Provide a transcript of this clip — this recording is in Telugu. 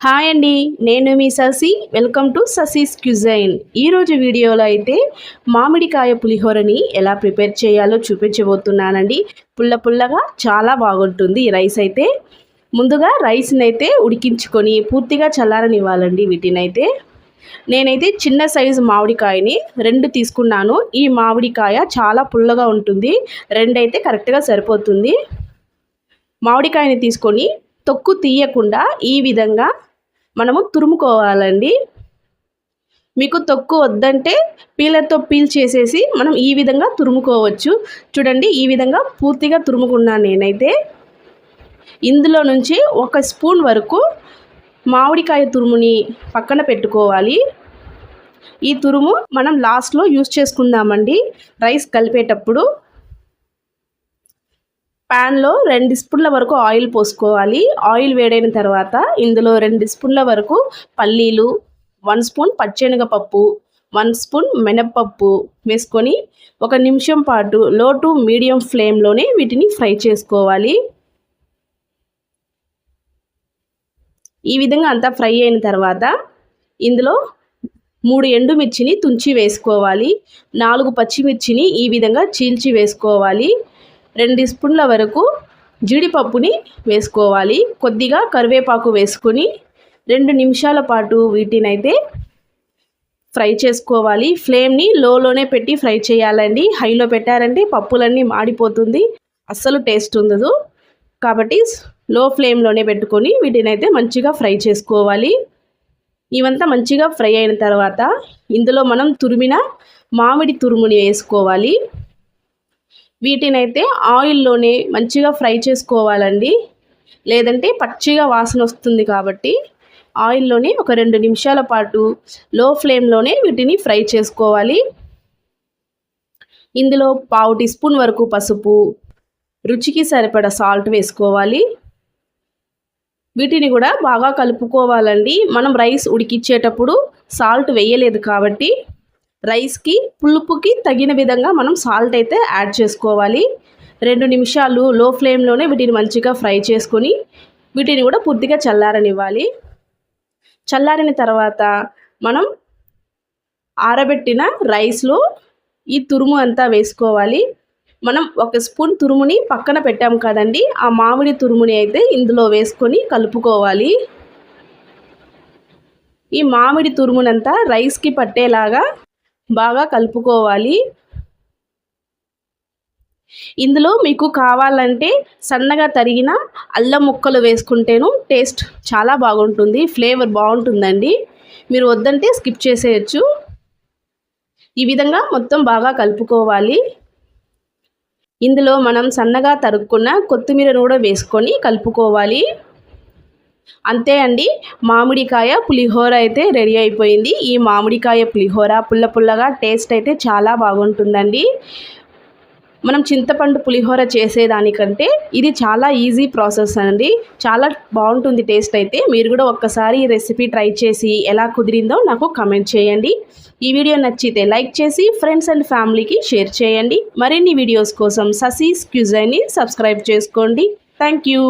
హాయ్ అండి నేను మీ ససి. వెల్కమ్ టు ససీస్ క్యుజైన్ ఈరోజు వీడియోలో అయితే మామిడికాయ పులిహోరని ఎలా ప్రిపేర్ చేయాలో చూపించబోతున్నానండి. పుల్ల పుల్లగా చాలా బాగుంటుంది ఈ రైస్ అయితే. ముందుగా రైస్ని అయితే ఉడికించుకొని పూర్తిగా చల్లారనివ్వాలండి వీటినైతే. నేనైతే చిన్న సైజు మామిడికాయని రెండు తీసుకున్నాను. ఈ మామిడికాయ చాలా పుల్లగా ఉంటుంది. రెండైతే కరెక్ట్గా సరిపోతుంది. మామిడికాయని తీసుకొని తొక్కు తీయకుండా ఈ విధంగా మనము తురుముకోవాలండి. మీకు తొక్కు వద్దంటే పీలర్తో పీల్ చేసేసి మనం ఈ విధంగా తురుముకోవచ్చు. చూడండి ఈ విధంగా పూర్తిగా తురుముకున్నాను నేనైతే. ఇందులో నుంచి ఒక స్పూన్ వరకు మామిడికాయ తురుముని పక్కన పెట్టుకోవాలి. ఈ తురుము మనం లాస్ట్లో యూస్ చేసుకుందామండి. రైస్ కలిపేటప్పుడు ప్యాన్లో రెండు స్పూన్ల వరకు ఆయిల్ పోసుకోవాలి. ఆయిల్ వేడైన తర్వాత ఇందులో రెండు స్పూన్ల వరకు పల్లీలు వన్ స్పూన్ పచ్చెనగపప్పు వన్ స్పూన్ మినప్పప్పు వేసుకొని ఒక నిమిషం పాటు లో టు మీడియం ఫ్లేమ్లోనే వీటిని ఫ్రై చేసుకోవాలి. ఈ విధంగా అంతా ఫ్రై అయిన తర్వాత ఇందులో మూడు ఎండుమిర్చిని తుంచి వేసుకోవాలి. నాలుగు పచ్చిమిర్చిని ఈ విధంగా చీల్చి వేసుకోవాలి. రెండు స్పూన్ల వరకు జీడిపప్పుని వేసుకోవాలి. కొద్దిగా కరివేపాకు వేసుకొని రెండు నిమిషాల పాటు వీటినైతే ఫ్రై చేసుకోవాలి. ఫ్లేమ్ని లోలోనే పెట్టి ఫ్రై చేయాలండి. హైలో పెట్టారంటే పప్పులన్నీ మాడిపోతుంది. అస్సలు టేస్ట్ ఉండదు. కాబట్టి లో ఫ్లేమ్లోనే పెట్టుకొని వీటినైతే మంచిగా ఫ్రై చేసుకోవాలి. ఇవంతా మంచిగా ఫ్రై అయిన తర్వాత ఇందులో మనం తురిమిన మామిడి తురుముని వేసుకోవాలి. వీటినైతే ఆయిల్లోనే మంచిగా ఫ్రై చేసుకోవాలండి. లేదంటే పచ్చిగా వాసన వస్తుంది కాబట్టి ఆయిల్లోనే ఒక రెండు నిమిషాల పాటు లో ఫ్లేమ్లోనే వీటిని ఫ్రై చేసుకోవాలి. ఇందులో పావు టీ స్పూన్ వరకు పసుపు రుచికి సరిపడ సాల్ట్ వేసుకోవాలి. వీటిని కూడా బాగా కలుపుకోవాలండి. మనం రైస్ ఉడికిచ్చేటప్పుడు సాల్ట్ వేయలేదు కాబట్టి రైస్కి పులుపుకి తగిన విధంగా మనం సాల్ట్ అయితే యాడ్ చేసుకోవాలి. రెండు నిమిషాలు లో ఫ్లేమ్లోనే వీటిని మంచిగా ఫ్రై చేసుకొని వీటిని కూడా పూర్తిగా చల్లారనివ్వాలి. చల్లారిన తర్వాత మనం ఆరబెట్టిన రైస్లో ఈ తురుము అంతా వేసుకోవాలి. మనం ఒక స్పూన్ తురుముని పక్కన పెట్టాం కదండి ఆ మామిడి తురుముని అయితే ఇందులో వేసుకొని కలుపుకోవాలి. ఈ మామిడి తురుమునంతా రైస్కి పట్టేలాగా బాగా కలుపుకోవాలి. ఇందులో మీకు కావాలంటే సన్నగా తరిగిన అల్లం ముక్కలు వేసుకుంటేను టేస్ట్ చాలా బాగుంటుంది ఫ్లేవర్ బాగుంటుందండి. మీరు వద్దంటే స్కిప్ చేసేయచ్చు. ఈ విధంగా మొత్తం బాగా కలుపుకోవాలి. ఇందులో మనం సన్నగా తరుక్కున్న కొత్తిమీరను కూడా వేసుకొని కలుపుకోవాలి. అంతే అండి మామిడికాయ పులిహోర అయితే రెడీ అయిపోయింది. ఈ మామిడికాయ పులిహోర పుల్ల పుల్లగా టేస్ట్ అయితే చాలా బాగుంటుందండి. మనం చింతపండు పులిహోర చేసేదానికంటే ఇది చాలా ఈజీ ప్రాసెస్ అండి. చాలా బాగుంటుంది టేస్ట్ అయితే. మీరు కూడా ఒక్కసారి ఈ రెసిపీ ట్రై చేసి ఎలా కుదిరిందో నాకు కమెంట్ చేయండి. ఈ వీడియో నచ్చితే లైక్ చేసి ఫ్రెండ్స్ అండ్ ఫ్యామిలీకి షేర్ చేయండి. మరిన్ని వీడియోస్ కోసం ససీస్ క్యూజైని సబ్స్క్రైబ్ చేసుకోండి. Thank you.